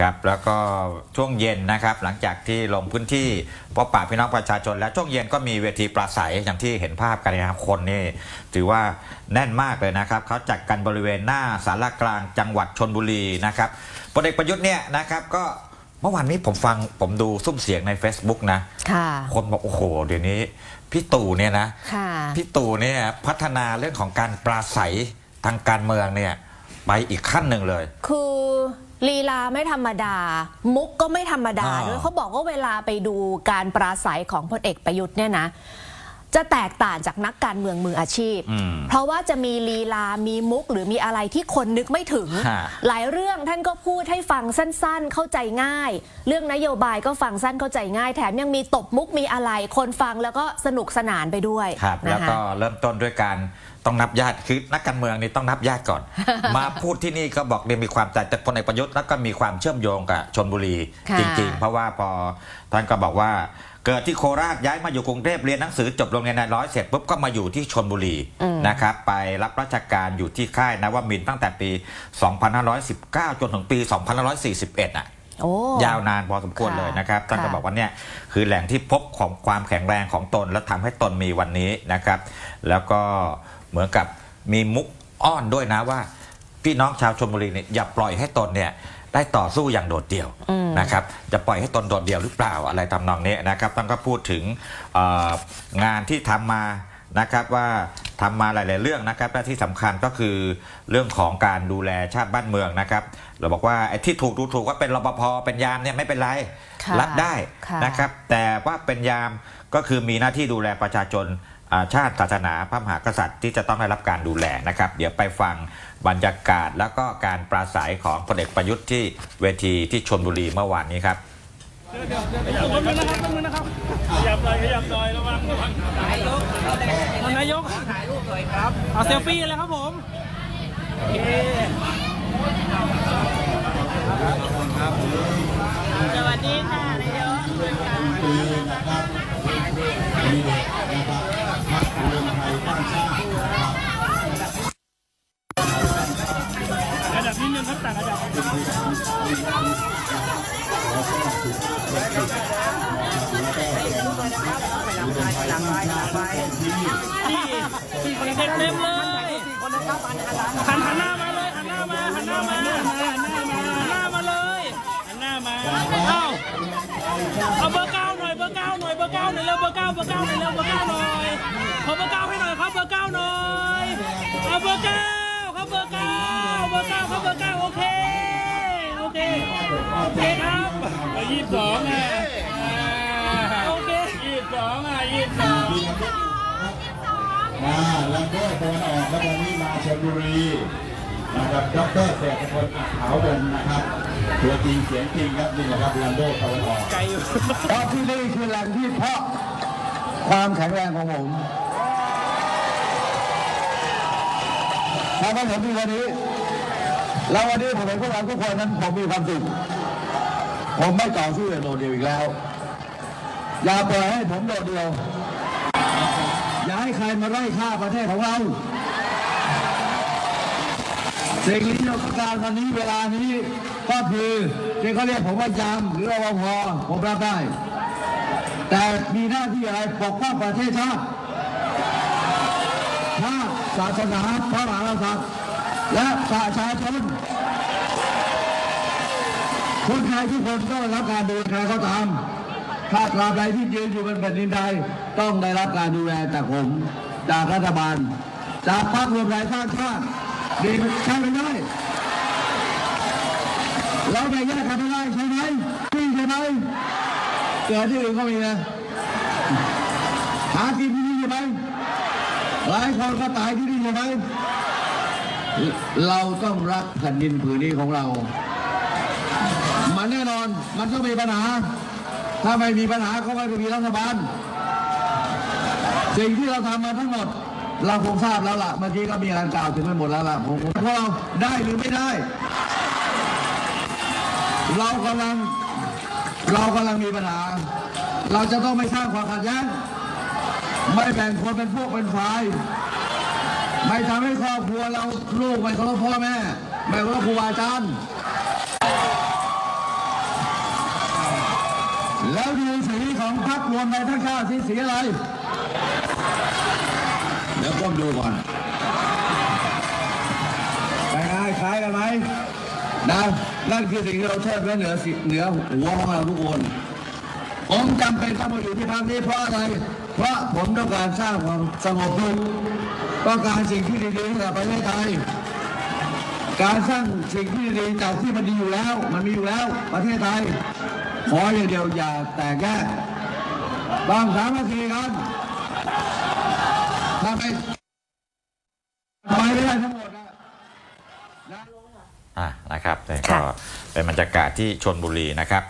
ครับแล้วก็ช่วงเย็นนะครับหลังจากที่ลงพื้นที่พบปะพี่น้องประชาชน แล้วช่วงเย็นก็มีเวทีปราศัยอย่างที่เห็นภาพกันนะครับคนนี่ถือว่าแน่นมากเลยนะครับเขาจัดกันบริเวณหน้าสารกลางจังหวัดชนบุรีนะครับพลเอกประยุทธ์เนี่ยนะครับก็เมื่อวานนี้ผมฟังผมดูซุ้มเสียงใน Facebook นะค่ะคนบอกโอ้โห เดี๋ยวนี้พี่ตู่เนี่ยนะค่ะพี่ตู่เนี่ยพัฒนาเรื่องของการปราศัยทางการเมืองเนี่ยไปอีกขั้นหนึ่งเลย คือ ลีลาไม่ธรรมดา มุกก็ไม่ธรรมดาอ่าด้วยเขาบอกว่าเวลาไปดูการปราศัยของพลเอกประยุทธ์เนี่ยนะจะแตกต่างจากนักการเมืองมืออาชีพอืมเพราะว่าจะมีลีลา มีมุก หรือมีอะไรที่คนนึกไม่ถึงฮะหลายเรื่องท่านก็พูดให้ฟังสั้นๆ เข้าใจง่าย เรื่องนโยบายก็ฟังสั้นเข้าใจง่าย แถมยังมีตบมุกมีอะไร คนฟังแล้วก็สนุกสนานไปด้วยครับนะคะแล้วก็เริ่มต้นด้วยการ ต้องนับญาติคือนักการเมืองนี่ต้องนับญาติก่อน มาพูดที่นี่ก็บอกเนี่ยมีความแต่จากพลเอกประยุทธ์แล้วก็มีความเชื่อมโยงกับชนบุรีค่ะจริงๆ เพราะว่าพอท่านก็บอกว่าเกิดที่โคราชย้ายมาอยู่กรุงเทพเรียนหนังสือจบโรงเรียนนายร้อยเสร็จปุ๊บก็มาอยู่ที่ชนบุรีนะครับไปรับราชการอยู่ที่ค่ายนวมินทร์ตั้งแต่ปี 2519 จนถึงปี 2541 อะโอ้ยาวนานพอสมควรค่ะเลยนะครับท่านก็ค่ะบอกว่าเนี่ยคือแหล่งที่พบของความแข็งแรงของตนและทำให้ตนมีวันนี้นะครับ แล้วก็ เหมือนกับมีมุกอ้อนด้วยนะว่า พี่น้องชาวชลบุรีเนี่ยอย่าปล่อยให้ตนเนี่ยได้ต่อสู้อย่างโดดเดี่ยวนะครับจะปล่อยให้ตนโดดเดี่ยวหรือเปล่าอะไรทำนองนี้นะครับท่านก็พูดถึงเอ่องานที่ทำมานะครับว่าทำมาหลาย ๆ เรื่องนะครับและที่สำคัญก็คือเรื่องของการดูแลชาติบ้านเมืองนะครับ เราบอกว่าไอ้ที่ถูกดูถูกว่าเป็นรปภเป็นยามเนี่ยไม่เป็นไรค่ะรับได้ค่ะนะครับ แต่ว่าเป็นยามก็คือมีหน้าที่ดูแลประชาชนอ่า ชาติศาสนาพระมหากษัตริย์ที่จะต้องได้รับการดูแลนะครับ เดี๋ยวไปฟังบรรยากาศแล้วก็การปราศัยของพลเอกประยุทธ์ที่เวทีที่ชนบุรีเมื่อวานนี้ครับคนนึงนะครับคนนึงนะครับขยับหน่อยขยับหน่อยระวังระวังนายกนายกถ่ายรูปหน่อยครับเอาเซลฟี่เลยครับผมโอเคสวัสดีค่ะนายก เต็มเต็มเลยหันหันหน้ามาเลยหันหน้ามาหันหน้ามาหันหน้ามาหน้ามาเลยหันหน้ามาเอ้าเอาเบอร์เก้าหน่อยเบอร์เก้าหน่อยเบอร์เก้าหน่อยเร็วเบอร์เก้าเบอร์เก้าหน่อยเร็วเบอร์เก้าหน่อยขอเบอร์เก้าให้หน่อยครับเบอร์เก้าหน่อยเอาเบอร์เก้าครับเบอร์เก้าเบอร์เก้าครับเบอร์เก้าโอเค เค โอเคครับยี่สิบสองอะโอเคยี่สิบสองอะยี่สิบสองมาลัมโบ้ตะวันออกและวันนี้มาชลบุรีนะครับดรเศรษฐพลอักขาววงศ์นะครับ ตัวจริงเสียงจริงครับนี่แหละครับลัมโบตะวันออกไกลอยู่เพราะที่นี่คือแหล่งที่เพาะความแข็งแรงของผมทำให้ผมมีวันนี้ แล้ววันนี้ผมเห็นพวกเราทุกคนนั้นผมมีความสุข ผมไม่ต่อสู้อย่างโดดเดี่ยวอีกแล้ว อย่าปล่อยให้ผมโดดเดี่ยว อย่าให้ใครมาไล่ฆ่าประเทศของเราสิ่งที่เราต้องการวันนี้เวลานี้ก็คือที่เขาเรียกผมว่ายามหรือรปภผมรับได้ แต่มีหน้าที่อะไรปกป้องประเทศชาติชาติศาสนาพระมหากษัตริย์ และประชาชนคนไทยทุกคนต้องรับการดูแลใครก็ตาม ถ้าตราบใดที่ยืนอยู่บนแผ่นดินใดต้องได้รับการดูแลจากผม จากรัฐบาล จากพรรครวมไทยสร้างชาติดีใช่ไม่ได้เราไปแยกกันไม่ได้ใช่ไหมพี่ใช่ไหมเกิดที่อื่นก็มีนะหากินที่นี่ใช่ไหมหลายคนก็ตายที่นี่ใช่ไหม เราต้องรักแผ่นดินผืนนี้ของเรา มันแน่นอนมันต้องมีปัญหา ถ้าไม่มีปัญหาก็ไม่มีรัฐบาลสิ่งที่เราทำมาทั้งหมด เราคงทราบแล้วล่ะเมื่อกี้ก็มีการกล่าวถึงไปหมดแล้วล่ะผมพวกเราได้หรือไม่ได้ เรากำลังเรากำลังมีปัญหา เราจะต้องไม่สร้างความขัดแย้งไม่แบ่งคนเป็นพวกเป็นฝ่าย ไม่ทำให้ครอบครัวเราลูกไม่เคารพพ่อแม่ ไม่เคารพครูบาอาจารย์ แล้วดูสีของพรรครวมไทยทั้งชาติสีสีอะไร เดี๋ยวก้มดูก่อนไปไงคล้ายกันไหมนะนั่นคือสิ่งที่เราเทิดไว้เหนือสิเหนือหัวของเราทุกคน ผมจำเป็นต้องมาอยู่ที่พักนี้เพราะอะไร เพราะผมต้องการสร้างความสงบสุข ต้องการสิ่งที่ดีๆให้กับประเทศไทย การสร้างสิ่งที่ดีๆจากที่มันดีอยู่แล้ว มันมีอยู่แล้วประเทศไทย ขออย่างเดียวอย่าแตกแยกต้องสามัคคีกันถ้าไปไปไม่ได้ทั้งหมดนะอะนะครับนี่ก็ค่ะเป็นบรรยากาศที่ชนบุรีนะครับ